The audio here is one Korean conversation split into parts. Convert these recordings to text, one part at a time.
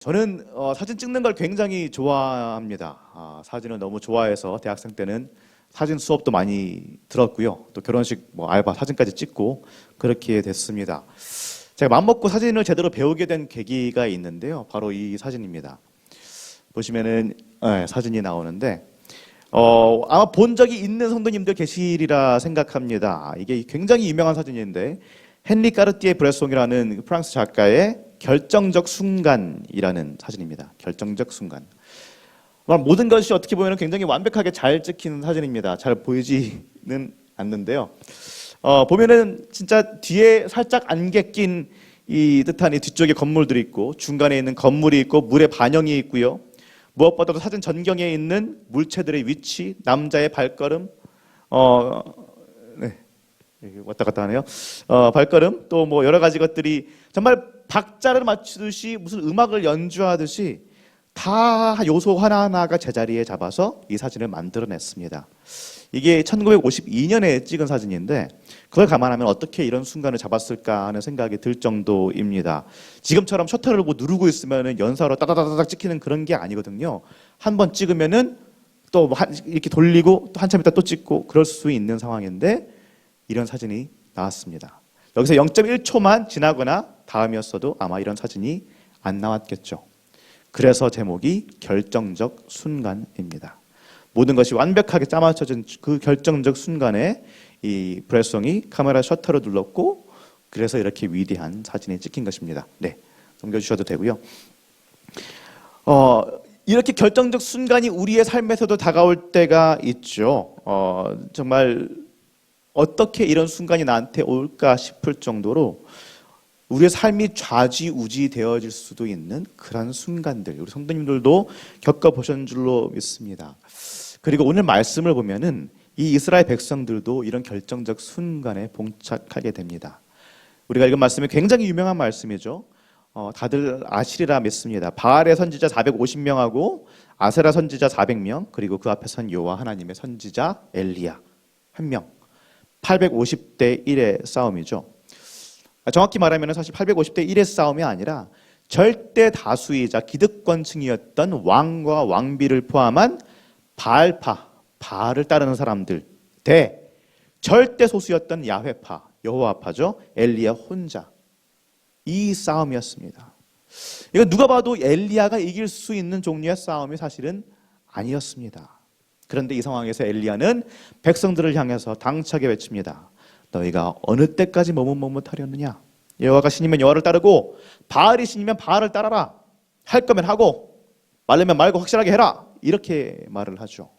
저는 어, 사진 찍는 걸 굉장히 좋아합니다. 아, 사진을 너무 좋아해서 대학생 때는 사진 수업도 많이 들었고요. 또 결혼식 뭐 알바 사진까지 찍고 그렇게 됐습니다. 제가 맘먹고 사진을 제대로 배우게 된 계기가 있는데요. 바로 이 사진입니다. 보시면은 예, 사진이 나오는데 어, 아마 본 적이 있는 성도님들 계시리라 생각합니다. 이게 굉장히 유명한 사진인데 헨리 까르띠에 브레송이라는 프랑스 작가의 결정적 순간이라는 사진입니다. 결정적 순간. 모든 것이 어떻게 보면 굉장히 완벽하게 잘 찍히는 사진입니다. 잘 보이지는 않는데요. 어, 보면은 진짜 뒤에 살짝 안개 낀 이 듯한 이 뒤쪽에 건물들이 있고 중간에 있는 건물이 있고 물의 반영이 있고요. 무엇보다도 사진 전경에 있는 물체들의 위치, 남자의 발걸음, 어, 왔다 갔다 하네요. 어, 발걸음 또 뭐 여러 가지 것들이 정말 박자를 맞추듯이 무슨 음악을 연주하듯이 다 요소 하나하나가 제자리에 잡아서 이 사진을 만들어냈습니다. 이게 1952년에 찍은 사진인데 그걸 감안하면 어떻게 이런 순간을 잡았을까 하는 생각이 들 정도입니다. 지금처럼 셔터를 뭐 누르고 있으면 연사로 따다다닥 찍히는 그런 게 아니거든요. 한 번 찍으면은 한- 이렇게 돌리고 또 한참 있다 또 찍고 그럴 수 있는 상황인데 이런 사진이 나왔습니다. 여기서 0.1초만 지나거나 다음이었어도 아마 이런 사진이 안 나왔겠죠. 그래서 제목이 결정적 순간입니다. 모든 것이 완벽하게 짜맞춰진 그 결정적 순간에 이 브레송이 카메라 셔터를 눌렀고 그래서 이렇게 위대한 사진이 찍힌 것입니다. 네, 넘겨주셔도 되고요. 어, 이렇게 결정적 순간이 우리의 삶에서도 다가올 때가 있죠. 어, 정말 어떻게 이런 순간이 나한테 올까 싶을 정도로 우리의 삶이 좌지우지 되어질 수도 있는 그런 순간들 우리 성도님들도 겪어보신 줄로 믿습니다. 그리고 오늘 말씀을 보면은 이 이스라엘 백성들도 이런 결정적 순간에 봉착하게 됩니다. 우리가 읽은 말씀이 굉장히 유명한 말씀이죠. 어, 다들 아시리라 믿습니다. 바알의 선지자 450명하고 아세라 선지자 400명 그리고 그 앞에 선 여호와 하나님의 선지자 엘리야 한 명. 850대 1의 싸움이죠. 아, 정확히 말하면 사실 850대 1의 싸움이 아니라 절대 다수이자 기득권층이었던 왕과 왕비를 포함한 바알파, 바알을 따르는 사람들 대 절대 소수였던 야훼파, 여호와파죠. 엘리야 혼자 이 싸움이었습니다. 이거 누가 봐도 엘리야가 이길 수 있는 종류의 싸움이 사실은 아니었습니다. 그런데 이 상황에서 엘리야는 백성들을 향해서 당차게 외칩니다. 너희가 어느 때까지 머뭇머뭇하려느냐? 여호와가 신이면 여호와를 따르고 바알이 신이면 바알을 따라라. 할 거면 하고 말려면 말고 확실하게 해라. 이렇게 말을 하죠.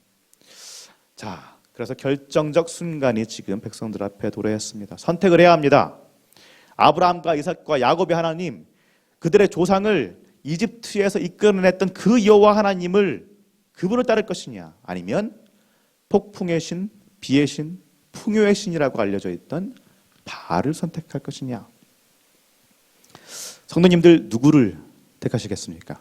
자, 그래서 결정적 순간이 지금 백성들 앞에 도래했습니다. 선택을 해야 합니다. 아브라함과 이삭과 야곱의 하나님, 그들의 조상을 이집트에서 이끌어냈던 그 여호와 하나님을 그분을 따를 것이냐, 아니면 폭풍의 신, 비의 신, 풍요의 신이라고 알려져 있던 바알을 선택할 것이냐? 성도님들 누구를 택하시겠습니까?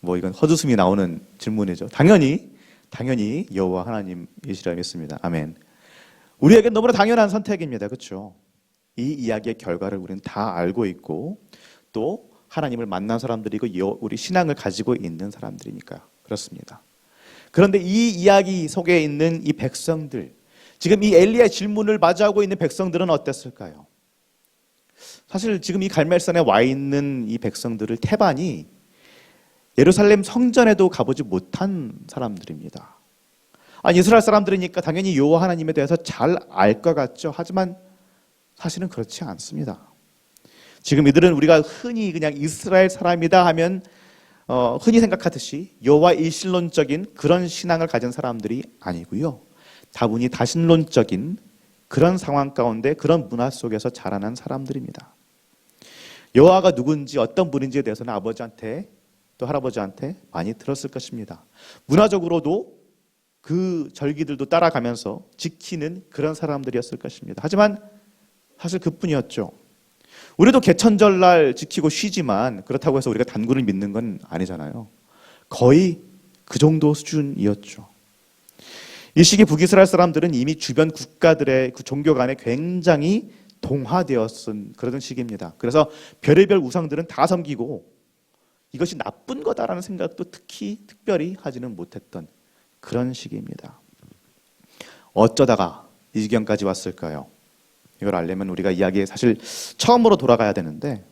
뭐 이건 헛웃음이 나오는 질문이죠. 당연히 당연히 여호와 하나님이시라 믿습니다. 아멘. 우리에게 너무나 당연한 선택입니다. 그렇죠? 이 이야기의 결과를 우리는 다 알고 있고 또 하나님을 만난 사람들이고 여- 우리 신앙을 가지고 있는 사람들이니까 그렇습니다. 그런데 이 이야기 속에 있는 이 백성들 지금 이 엘리야의 질문을 맞이하고 있는 백성들은 어땠을까요? 사실 지금 이 갈멜산에 와 있는 이 백성들을 태반이 예루살렘 성전에도 가보지 못한 사람들입니다. 아니 이스라엘 사람들이니까 당연히 여호와 하나님에 대해서 잘 알 것 같죠. 하지만 사실은 그렇지 않습니다. 지금 이들은 우리가 흔히 그냥 이스라엘 사람이다 하면 어, 흔히 생각하듯이 여호와 일신론적인 그런 신앙을 가진 사람들이 아니고요. 다분히 다신론적인 그런 상황 가운데 그런 문화 속에서 자라난 사람들입니다. 여호와가 누군지 어떤 분인지에 대해서는 아버지한테 또 할아버지한테 많이 들었을 것입니다. 문화적으로도 그 절기들도 따라가면서 지키는 그런 사람들이었을 것입니다. 하지만 사실 그뿐이었죠. 우리도 개천절 날 지키고 쉬지만 그렇다고 해서 우리가 단군을 믿는 건 아니잖아요. 거의 그 정도 수준이었죠. 이 시기 북이스라엘 사람들은 이미 주변 국가들의 그 종교 간에 굉장히 동화되었은 그러던 시기입니다. 그래서 별의별 우상들은 다 섬기고 이것이 나쁜 거다라는 생각도 특히 특별히 하지는 못했던 그런 시기입니다. 어쩌다가 이 지경까지 왔을까요? 이걸 알려면 우리가 이야기에 사실 처음으로 돌아가야 되는데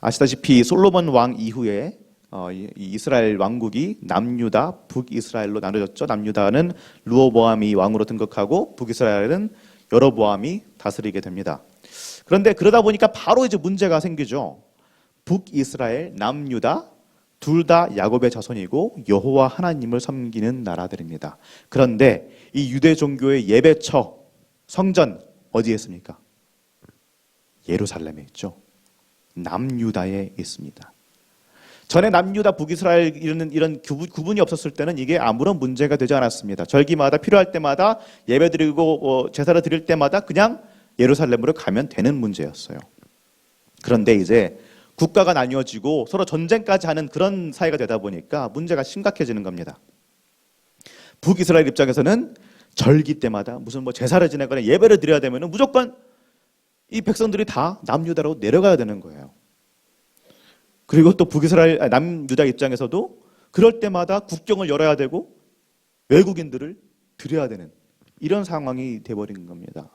아시다시피 솔로몬 왕 이후에 어, 이 이스라엘 왕국이 남유다, 북이스라엘로 나눠졌죠. 남유다는 루어보암이 왕으로 등극하고 북이스라엘은 여로보암이 다스리게 됩니다. 그런데 그러다 보니까 바로 이제 문제가 생기죠. 북이스라엘, 남유다 둘 다 야곱의 자손이고 여호와 하나님을 섬기는 나라들입니다. 그런데 이 유대 종교의 예배처 성전 어디에 있습니까? 예루살렘에 있죠. 남유다에 있습니다. 전에 남유다 북이스라엘 이런 이런 구분이 없었을 때는 이게 아무런 문제가 되지 않았습니다. 절기마다 필요할 때마다 예배드리고 어, 제사를 드릴 때마다 그냥 예루살렘으로 가면 되는 문제였어요. 그런데 이제 국가가 나뉘어지고 서로 전쟁까지 하는 그런 사회가 되다 보니까 문제가 심각해지는 겁니다. 북이스라엘 입장에서는 절기 때마다 무슨 뭐 제사를 지내거나 예배를 드려야 되면 무조건 이 백성들이 다 남유다로 내려가야 되는 거예요. 그리고 또 북이스라엘 남유다 입장에서도 그럴 때마다 국경을 열어야 되고 외국인들을 들여야 되는 이런 상황이 돼버린 겁니다.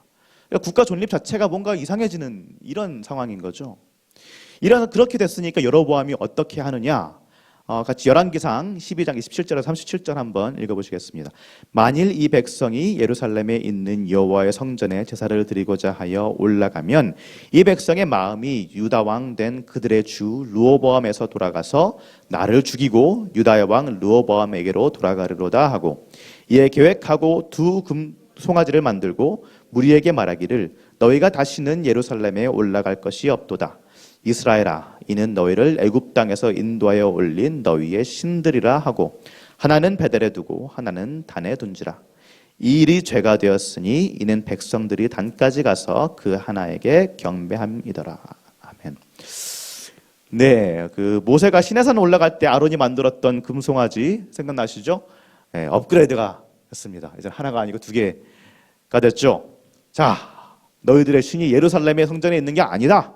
그러니까 국가 존립 자체가 뭔가 이상해지는 이런 상황인 거죠. 이래서 그렇게 됐으니까 여로보암이 어떻게 하느냐? 어, 같이 열왕기상 12장 27절에서 37절 한번 읽어보시겠습니다. 만일 이 백성이 예루살렘에 있는 여호와의 성전에 제사를 드리고자 하여 올라가면 이 백성의 마음이 유다 왕 된 그들의 주 루오보암에서 돌아가서 나를 죽이고 유다의 왕 루오보암에게로 돌아가리로다 하고 이에 계획하고 두 금 송아지를 만들고 무리에게 말하기를 너희가 다시는 예루살렘에 올라갈 것이 없도다. 이스라엘아 이는 너희를 애굽 땅에서 인도하여 올린 너희의 신들이라 하고 하나는 베델에 두고 하나는 단에 둔지라 이 일이 죄가 되었으니 이는 백성들이 단까지 가서 그 하나에게 경배함이더라 아멘. 네, 그 모세가 시내산 올라갈 때 아론이 만들었던 금송아지 생각나시죠? 네, 업그레이드가 됐습니다. 이제 하나가 아니고 두 개가 됐죠. 자, 너희들의 신이 예루살렘의 성전에 있는 게 아니다.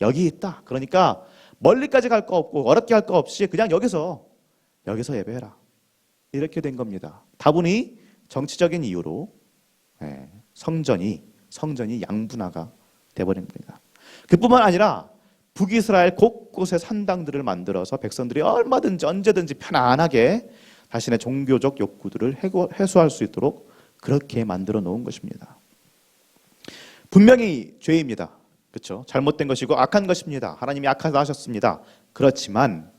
여기 있다. 그러니까 멀리까지 갈 거 없고 어렵게 할 거 없이 그냥 여기서 여기서 예배해라. 이렇게 된 겁니다. 다분히 정치적인 이유로 예, 성전이 성전이 양분화가 돼버린 겁니다. 그뿐만 아니라 북이스라엘 곳곳에 산당들을 만들어서 백성들이 얼마든지 언제든지 편안하게 자신의 종교적 욕구들을 해소할 수 있도록 그렇게 만들어 놓은 것입니다. 분명히 죄입니다. 그렇죠? 잘못된 것이고 악한 것입니다. 하나님이 악하다 하셨습니다. 그렇지만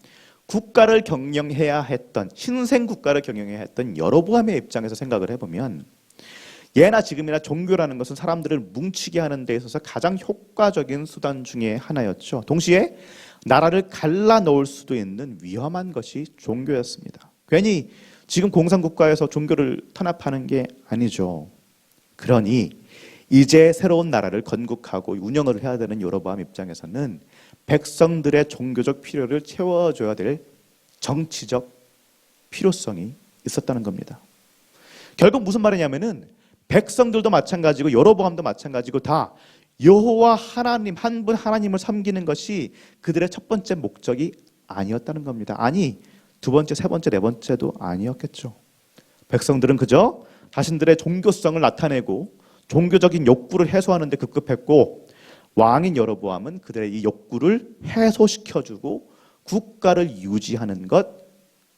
국가를 경영해야 했던 신생 국가를 경영해야 했던 여로보암의 입장에서 생각을 해보면 예나 지금이나 종교라는 것은 사람들을 뭉치게 하는 데 있어서 가장 효과적인 수단 중에 하나였죠. 동시에 나라를 갈라 놓을 수도 있는 위험한 것이 종교였습니다. 괜히 지금 공산국가에서 종교를 탄압하는 게 아니죠. 그러니 이제 새로운 나라를 건국하고 운영을 해야 되는 여로보암 입장에서는 백성들의 종교적 필요를 채워줘야 될 정치적 필요성이 있었다는 겁니다. 결국 무슨 말이냐면은 백성들도 마찬가지고 여로보암도 마찬가지고 다 여호와 하나님 한 분 하나님을 섬기는 것이 그들의 첫 번째 목적이 아니었다는 겁니다. 아니 두 번째, 세 번째, 네 번째도 아니었겠죠. 백성들은 그저 자신들의 종교성을 나타내고 종교적인 욕구를 해소하는 데 급급했고 왕인 여로보암은 그들의 이 욕구를 해소시켜주고 국가를 유지하는 것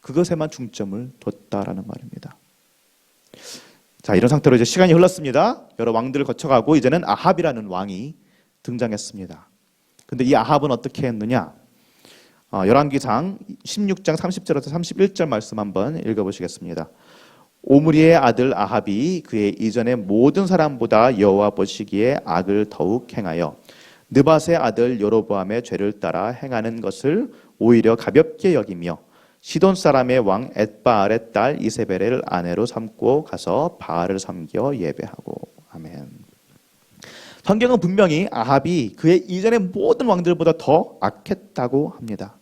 그것에만 중점을 뒀다라는 말입니다. 자 이런 상태로 이제 시간이 흘렀습니다. 여러 왕들을 거쳐가고 이제는 아합이라는 왕이 등장했습니다. 근데 이 아합은 어떻게 했느냐? 어, 열왕기상 16장 30절에서 31절 말씀 한번 읽어보시겠습니다. 오므리의 아들 아합이 그의 이전의 모든 사람보다 여호와 보시기에 악을 더욱 행하여 느밧의 아들 여로보암의 죄를 따라 행하는 것을 오히려 가볍게 여기며 시돈 사람의 왕 엣바알의 딸 이세벨을 아내로 삼고 가서 바알을 섬겨 예배하고 아멘. 성경은 분명히 아합이 그의 이전의 모든 왕들보다 더 악했다고 합니다.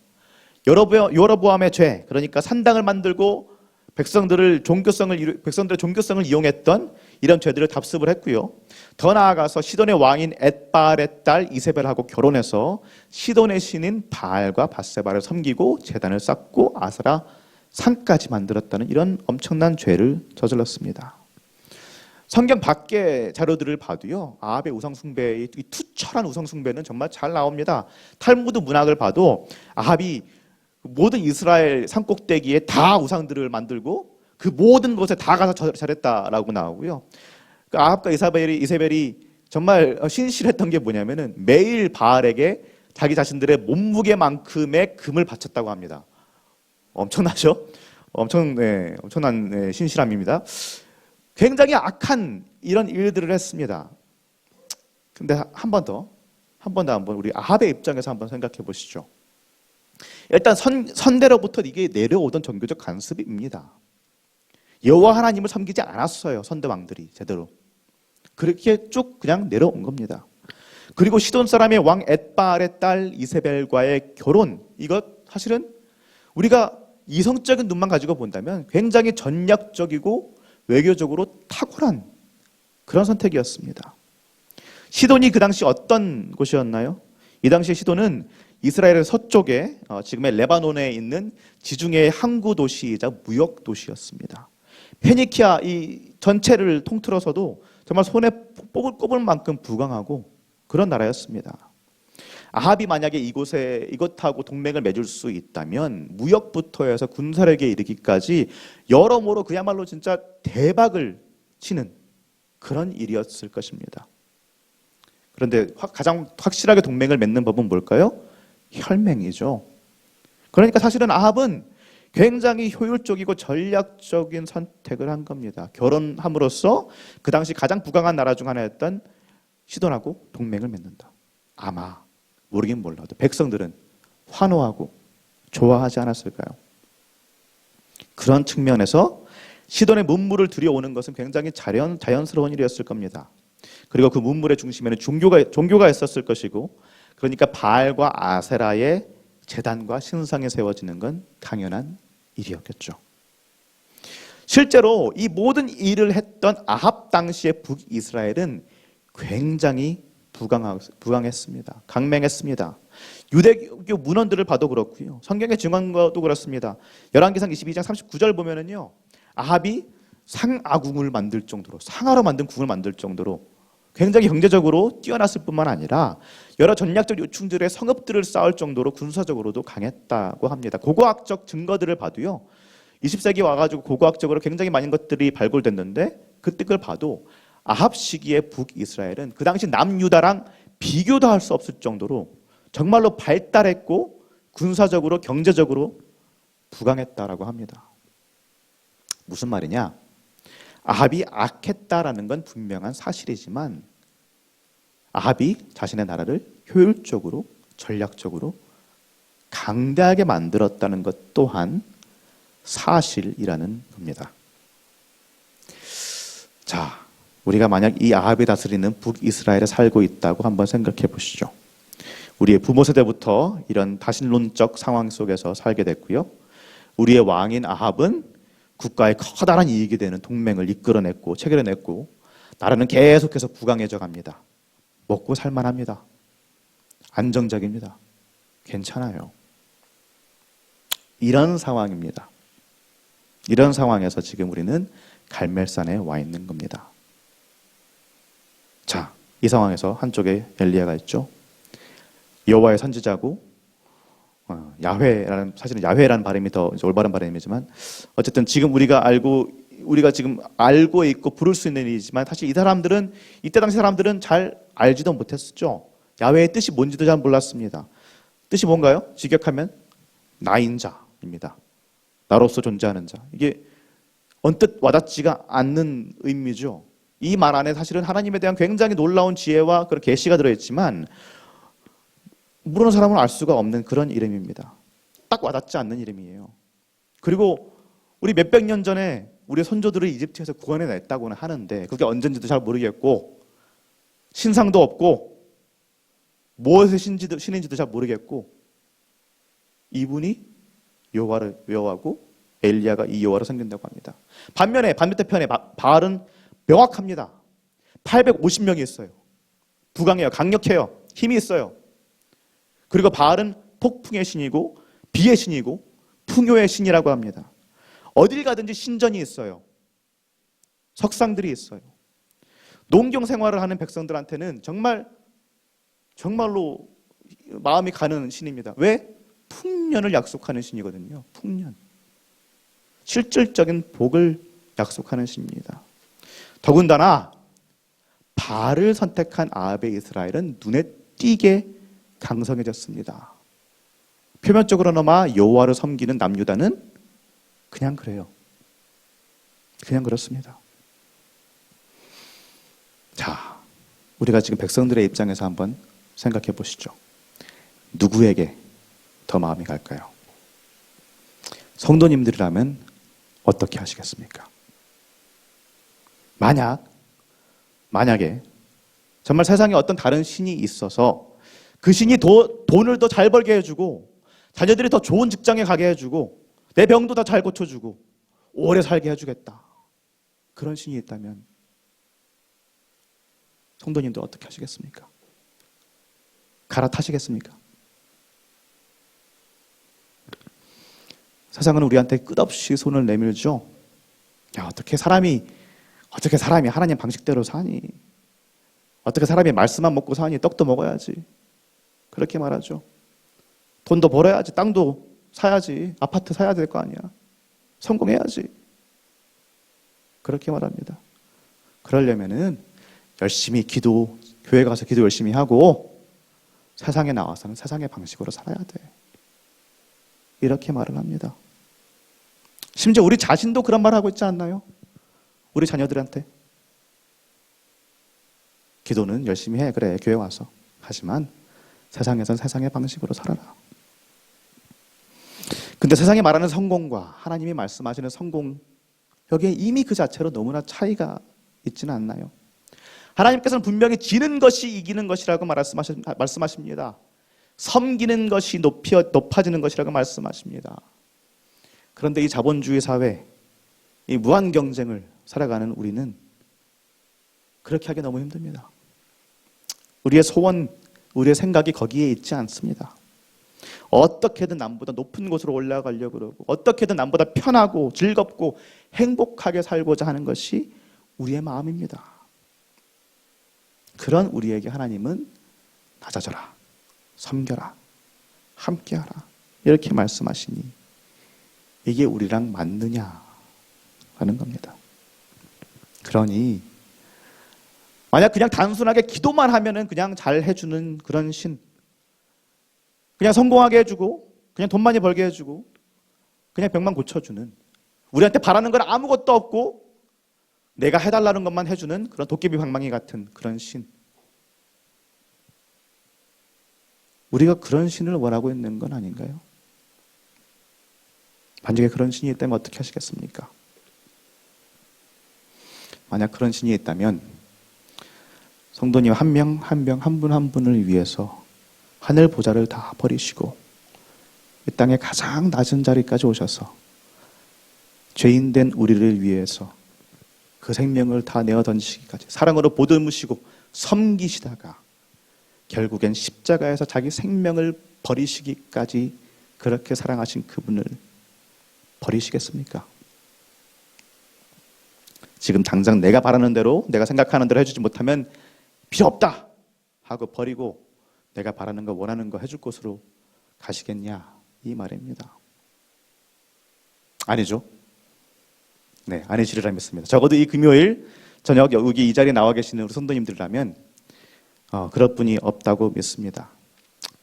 여로보암의 죄, 그러니까 산당을 만들고 백성들을 종교성을 백성들의 종교성을 이용했던 이런 죄들을 답습을 했고요. 더 나아가서 시돈의 왕인 엣바알의 딸 이세벨하고 결혼해서 시돈의 신인 바알과 바세바를 섬기고 제단을 쌓고 아사라 산까지 만들었다는 이런 엄청난 죄를 저질렀습니다. 성경 밖의 자료들을 봐도요. 아합의 우상 숭배의 이 투철한 우상 숭배는 정말 잘 나옵니다. 탈무드 문학을 봐도 아합이 모든 이스라엘 산꼭대기에 다 우상들을 만들고 그 모든 곳에 다 가서 저- 절했다라고 나오고요. 그 아합과 이사벨이 이세벨이 정말 신실했던 게 뭐냐면은 매일 바알에게 자기 자신들의 몸무게만큼의 금을 바쳤다고 합니다. 엄청나죠? 엄청 네, 엄청난 네, 신실함입니다. 굉장히 악한 이런 일들을 했습니다. 근데 한 번 더, 한 번 더 한번 우리 아합의 입장에서 한번 생각해 보시죠. 일단 선, 선대로부터 이게 내려오던 종교적 간습입니다. 여호와 하나님을 섬기지 않았어요. 선대 왕들이 제대로. 그렇게 쭉 그냥 내려온 겁니다. 그리고 시돈 사람의 왕 엣바알의 딸 이세벨과의 결혼 이것 사실은 우리가 이성적인 눈만 가지고 본다면 굉장히 전략적이고 외교적으로 탁월한 그런 선택이었습니다. 시돈이 그 당시 어떤 곳이었나요? 이 당시 시돈은 이스라엘의 서쪽에 어, 지금의 레바논에 있는 지중해의 항구 도시이자 무역 도시였습니다. 페니키아 이 전체를 통틀어서도 정말 손에 뽑을 꼽을 만큼 부강하고 그런 나라였습니다. 아합이 만약에 이곳에 이것하고 동맹을 맺을 수 있다면 무역부터 해서 군사력에 이르기까지 여러모로 그야말로 진짜 대박을 치는 그런 일이었을 것입니다. 그런데 확- 가장 확실하게 동맹을 맺는 법은 뭘까요? 혈맹이죠. 그러니까 사실은 아합은 굉장히 효율적이고 전략적인 선택을 한 겁니다. 결혼함으로써 그 당시 가장 부강한 나라 중 하나였던 시돈하고 동맹을 맺는다. 아마 모르긴 몰라도 백성들은 환호하고 좋아하지 않았을까요? 그런 측면에서 시돈의 문물을 들여오는 것은 굉장히 자연, 자연스러운 일이었을 겁니다. 그리고 그 문물의 중심에는 종교가, 종교가 있었을 것이고 그러니까 바알과 아세라의 재단과 신상이 세워지는 건 당연한 일이었겠죠. 실제로 이 모든 일을 했던 아합 당시의 북이스라엘은 굉장히 부강했습니다. 강맹했습니다. 유대교 문헌들을 봐도 그렇고요. 성경의 증언도 그렇습니다. 열왕기상 22장 39절 보면은요. 아합이 상아궁을 만들 정도로 상하로 만든 궁을 만들 정도로 굉장히 경제적으로 뛰어났을 뿐만 아니라 여러 전략적 요충들의 성읍들을 쌓을 정도로 군사적으로도 강했다고 합니다. 고고학적 증거들을 봐도요. 20세기 와가지고 고고학적으로 굉장히 많은 것들이 발굴됐는데 그때 그걸 봐도 아합 시기의 북이스라엘은 그 당시 남유다랑 비교도 할 수 없을 정도로 정말로 발달했고 군사적으로 경제적으로 부강했다라고 합니다. 무슨 말이냐? 아합이 악했다라는 건 분명한 사실이지만 아합이 자신의 나라를 효율적으로 전략적으로 강대하게 만들었다는 것 또한 사실이라는 겁니다. 자, 우리가 만약 이 아합이 다스리는 북이스라엘에 살고 있다고 한번 생각해 보시죠. 우리의 부모 세대부터 이런 다신론적 상황 속에서 살게 됐고요. 우리의 왕인 아합은 국가의 커다란 이익이 되는 동맹을 이끌어냈고 체결해냈고 나라는 계속해서 부강해져 갑니다. 먹고 살만합니다. 안정적입니다. 괜찮아요. 이런 상황입니다. 이런 상황에서 지금 우리는 갈멜산에 와 있는 겁니다. 자, 이 상황에서 한쪽에 엘리야가 있죠. 여호와의 선지자고 어, 야훼라는 사실은 야훼라는 발음이 더 올바른 발음이지만 어쨌든 지금 우리가 알고 우리가 지금 알고 있고 부를 수 있는 일이지만 사실 이 사람들은 이때 당시 사람들은 잘 알지도 못했었죠. 야훼의 뜻이 뭔지도 잘 몰랐습니다. 뜻이 뭔가요? 직역하면 나인 자입니다. 나로서 존재하는 자. 이게 언뜻 와닿지가 않는 의미죠. 이 말 안에 사실은 하나님에 대한 굉장히 놀라운 지혜와 그런 계시가 들어있지만 모르는 사람은 알 수가 없는 그런 이름입니다. 딱 와닿지 않는 이름이에요. 그리고 우리 몇백 년 전에 우리 선조들을 이집트에서 구원해 냈다고는 하는데 그게 언젠지도 잘 모르겠고 신상도 없고 무엇의 신지도, 신인지도 잘 모르겠고 이분이 여호와를 여호와고 엘리야가 이 여호와로 섬긴다고 합니다. 반면에 반대편에 바- 바알은 명확합니다. 850명이 있어요. 부강해요. 강력해요. 힘이 있어요. 그리고 바알은 폭풍의 신이고 비의 신이고 풍요의 신이라고 합니다. 어딜 가든지 신전이 있어요. 석상들이 있어요. 농경 생활을 하는 백성들한테는 정말 정말로 마음이 가는 신입니다. 왜? 풍년을 약속하는 신이거든요. 풍년. 실질적인 복을 약속하는 신입니다. 더군다나 바알을 선택한 아합의 이스라엘은 눈에 띄게 강성해졌습니다. 표면적으로나마 여호와를 섬기는 남유다는 그냥 그래요. 그냥 그렇습니다. 자, 우리가 지금 백성들의 입장에서 한번 생각해 보시죠. 누구에게 더 마음이 갈까요? 성도님들이라면 어떻게 하시겠습니까? 만약, 만약에 정말 세상에 어떤 다른 신이 있어서 그 신이 도, 돈을 더 잘 벌게 해주고 자녀들이 더 좋은 직장에 가게 해주고 내 병도 더잘 고쳐주고 오래 살게 해주겠다. 그런 신이 있다면 성도님들 어떻게 하시겠습니까? 갈아타시겠습니까? 세상은 우리한테 끝없이 손을 내밀죠. 야, 어떻게 사람이, 어떻게 사람이 하나님 방식대로 사니? 어떻게 사람이 말씀만 먹고 사니? 떡도 먹어야지. 그렇게 말하죠. 돈도 벌어야지. 땅도 사야지. 아파트 사야 될 거 아니야. 성공해야지. 그렇게 말합니다. 그러려면은 열심히 기도, 교회 가서 기도 열심히 하고 세상에 나와서는 세상의 방식으로 살아야 돼. 이렇게 말을 합니다. 심지어 우리 자신도 그런 말 하고 있지 않나요? 우리 자녀들한테. 기도는 열심히 해. 그래, 교회 와서. 하지만 세상에선 세상의 방식으로 살아라. 근데 세상이 말하는 성공과 하나님이 말씀하시는 성공, 여기에 이미 그 자체로 너무나 차이가 있지는 않나요? 하나님께서는 분명히 지는 것이 이기는 것이라고 말씀하십니다. 섬기는 것이 높이, 높아지는 것이라고 말씀하십니다. 그런데 이 자본주의 사회, 이 무한 경쟁을 살아가는 우리는 그렇게 하기 너무 힘듭니다. 우리의 소원, 우리의 생각이 거기에 있지 않습니다. 어떻게든 남보다 높은 곳으로 올라가려고 그러고 어떻게든 남보다 편하고 즐겁고 행복하게 살고자 하는 것이 우리의 마음입니다. 그런 우리에게 하나님은 낮아져라, 섬겨라, 함께하라 이렇게 말씀하시니 이게 우리랑 맞느냐 하는 겁니다. 그러니 만약 그냥 단순하게 기도만 하면은 그냥 잘 해주는 그런 신, 그냥 성공하게 해주고 그냥 돈 많이 벌게 해주고 그냥 병만 고쳐주는 우리한테 바라는 건 아무것도 없고 내가 해달라는 것만 해주는 그런 도깨비 방망이 같은 그런 신. 우리가 그런 신을 원하고 있는 건 아닌가요? 만약에 그런 신이 있다면 어떻게 하시겠습니까? 만약 그런 신이 있다면 성도님 한 명 한 명 한분한 분을 위해서 하늘 보좌를 다 버리시고 이 땅의 가장 낮은 자리까지 오셔서 죄인된 우리를 위해서 그 생명을 다 내어 던지기까지 사랑으로 보듬으시고 섬기시다가 결국엔 십자가에서 자기 생명을 버리시기까지 그렇게 사랑하신 그분을 버리시겠습니까? 지금 당장 내가 바라는 대로 내가 생각하는 대로 해주지 못하면 필요 없다 하고 버리고 내가 바라는 거 원하는 거 해줄 곳으로 가시겠냐 이 말입니다. 아니죠. 네, 아니시리라 믿습니다. 적어도 이 금요일 저녁 여기 이 자리에 나와 계시는 우리 선도님들이라면 어, 그럴 분이 없다고 믿습니다.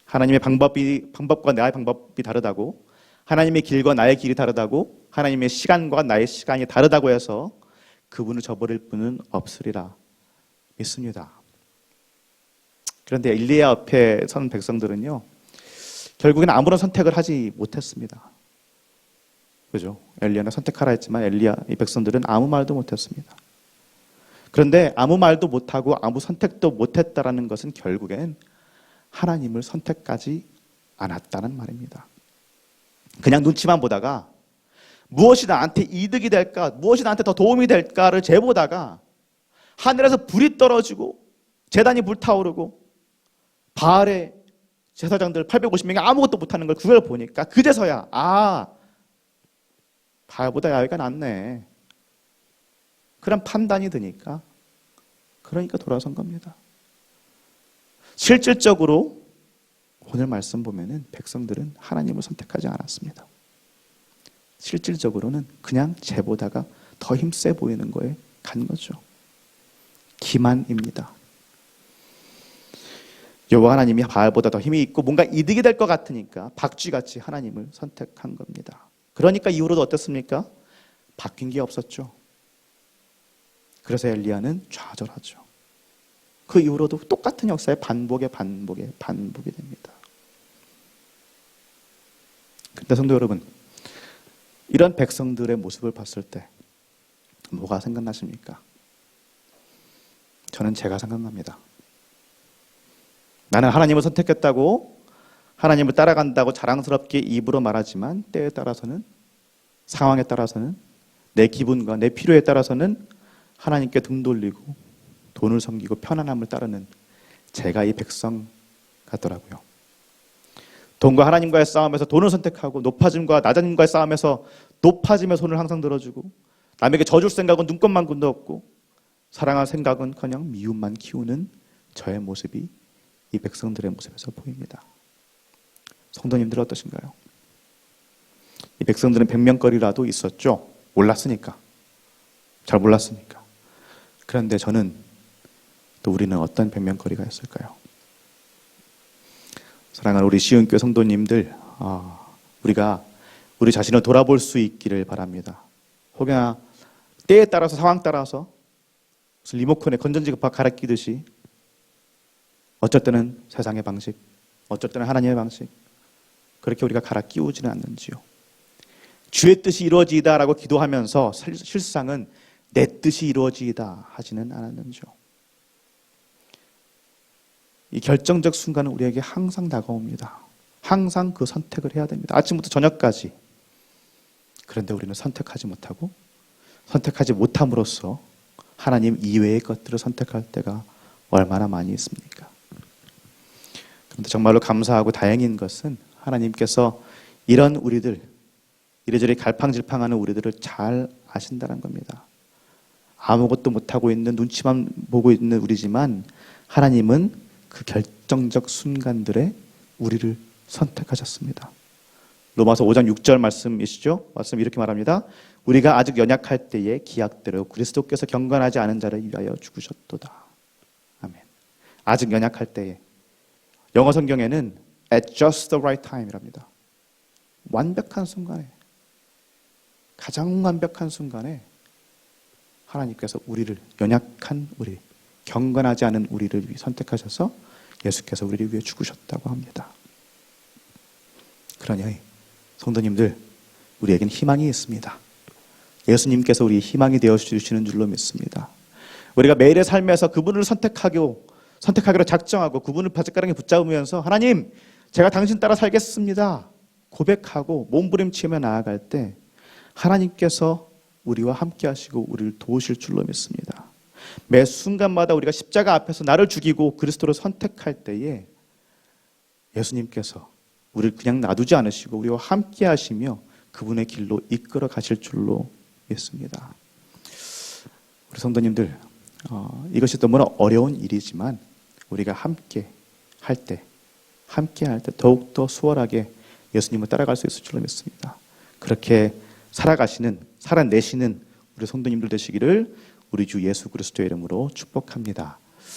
하나님의 방법이 방법과 나의 방법이 다르다고 하나님의 길과 나의 길이 다르다고 하나님의 시간과 나의 시간이 다르다고 해서 그분을 저버릴 분은 없으리라 믿습니다. 그런데 일리야 앞에 선 백성들은요, 결국에는 아무런 선택을 하지 못했습니다. 그죠? 엘리야는 선택하라 했지만 엘리야 이 백성들은 아무 말도 못했습니다. 그런데 아무 말도 못하고 아무 선택도 못했다라는 것은 결국엔 하나님을 선택하지 않았다는 말입니다. 그냥 눈치만 보다가 무엇이 나한테 이득이 될까, 무엇이 나한테 더 도움이 될까를 재보다가 하늘에서 불이 떨어지고 재단이 불타오르고 바알의 제사장들 850명이 아무것도 못하는 걸 그걸 보니까 그제서야 아 바알보다 야훼가 낫네. 그런 판단이 드니까 그러니까 돌아선 겁니다. 실질적으로 오늘 말씀 보면은 백성들은 하나님을 선택하지 않았습니다. 실질적으로는 그냥 쟤보다가 더 힘세 보이는 거에 간 거죠. 기만입니다. 여호와 하나님이 바알보다 더 힘이 있고 뭔가 이득이 될 것 같으니까 박쥐같이 하나님을 선택한 겁니다. 그러니까 이후로도 어떻습니까? 바뀐 게 없었죠. 그래서 엘리야는 좌절하죠. 그 이후로도 똑같은 역사의 반복에 반복에 반복이 됩니다. 근데 성도 여러분, 이런 백성들의 모습을 봤을 때 뭐가 생각나십니까? 저는 제가 생각납니다. 나는 하나님을 선택했다고 하나님을 따라간다고 자랑스럽게 입으로 말하지만 때에 따라서는 상황에 따라서는 내 기분과 내 필요에 따라서는 하나님께 등 돌리고 돈을 섬기고 편안함을 따르는 제가 이 백성 같더라고요. 돈과 하나님과의 싸움에서 돈을 선택하고 높아짐과 낮아짐과의 싸움에서 높아짐의 손을 항상 들어주고 남에게 져줄 생각은 눈꽃만 군도 없고 사랑할 생각은 그냥 미움만 키우는 저의 모습이 이 백성들의 모습에서 보입니다. 성도님들 어떠신가요? 이 백성들은 백명거리라도 있었죠. 몰랐으니까. 잘 몰랐으니까. 그런데 저는 또 우리는 어떤 백명거리가 있을까요? 사랑하는 우리 시은교 성도님들, 아, 우리가 우리 자신을 돌아볼 수 있기를 바랍니다. 혹여나 때에 따라서 상황 따라서 리모컨에 건전지 급파 갈아 끼듯이 어쩔 때는 세상의 방식, 어쩔 때는 하나님의 방식 그렇게 우리가 갈아 끼우지는 않는지요. 주의 뜻이 이루어지이다라고 기도하면서 실- 실상은 내 뜻이 이루어지이다 하지는 않았는지요. 이 결정적 순간은 우리에게 항상 다가옵니다. 항상 그 선택을 해야 됩니다. 아침부터 저녁까지. 그런데 우리는 선택하지 못하고 선택하지 못함으로써 하나님 이외의 것들을 선택할 때가 얼마나 많이 있습니까? 그런데 정말로 감사하고 다행인 것은 하나님께서 이런 우리들, 이래저래 갈팡질팡하는 우리들을 잘 아신다는 겁니다. 아무것도 못하고 있는 눈치만 보고 있는 우리지만 하나님은 그 결정적 순간들에 우리를 선택하셨습니다. 로마서 5장 6절 말씀이시죠? 말씀 이렇게 말합니다. 우리가 아직 연약할 때에 기약대로 그리스도께서 경건하지 않은 자를 위하여 죽으셨도다. 아멘. 아직 연약할 때에 영어 성경에는 at just the right time이랍니다. 완벽한 순간에 가장 완벽한 순간에 하나님께서 우리를 연약한 우리 경건하지 않은 우리를 선택하셔서 예수께서 우리를 위해 죽으셨다고 합니다. 그러니 성도님들 우리에겐 희망이 있습니다. 예수님께서 우리 희망이 되어 주시는 줄로 믿습니다. 우리가 매일의 삶에서 그분을 선택하고 선택하기로 작정하고 그분을 바짝가랑에 붙잡으면서 하나님 제가 당신 따라 살겠습니다. 고백하고 몸부림치며 나아갈 때 하나님께서 우리와 함께 하시고 우리를 도우실 줄로 믿습니다. 매 순간마다 우리가 십자가 앞에서 나를 죽이고 그리스도를 선택할 때에 예수님께서 우리를 그냥 놔두지 않으시고 우리와 함께 하시며 그분의 길로 이끌어 가실 줄로 믿습니다. 우리 성도님들, 어, 이것이 너무나 어려운 일이지만 우리가 함께 할 때, 함께 할 때 더욱더 수월하게 예수님을 따라갈 수 있을 줄로 믿습니다. 그렇게 살아가시는, 살아내시는 우리 성도님들 되시기를 우리 주 예수 그리스도의 이름으로 축복합니다.